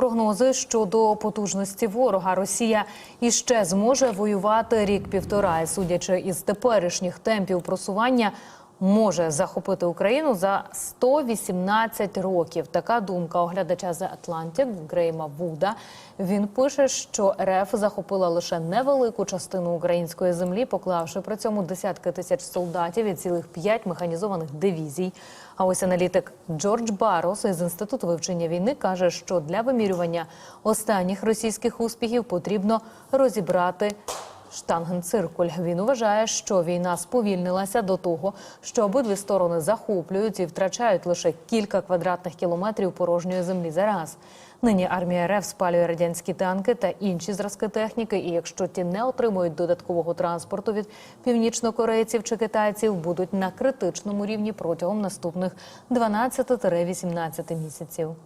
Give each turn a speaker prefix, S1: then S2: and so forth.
S1: прогнози щодо потужності ворога. Росія іще зможе воювати рік-півтора. І судячи із теперішніх темпів просування, може захопити Україну за 118 років. Така думка оглядача The Atlantic Грейма Вуда. Він пише, що РФ захопила лише невелику частину української землі, поклавши при цьому десятки тисяч солдатів і цілих п'ять механізованих дивізій. А ось аналітик Джордж Барос із інституту вивчення війни каже, що для вимірювання останніх російських успіхів потрібно розібрати штангенциркуль. Він вважає, що війна сповільнилася до того, що обидві сторони захоплюють і втрачають лише кілька квадратних кілометрів порожньої землі за раз. Нині армія РФ спалює радянські танки та інші зразки техніки. І якщо ті не отримують додаткового транспорту від північнокорейців чи китайців, будуть на критичному рівні протягом наступних 12-18 місяців.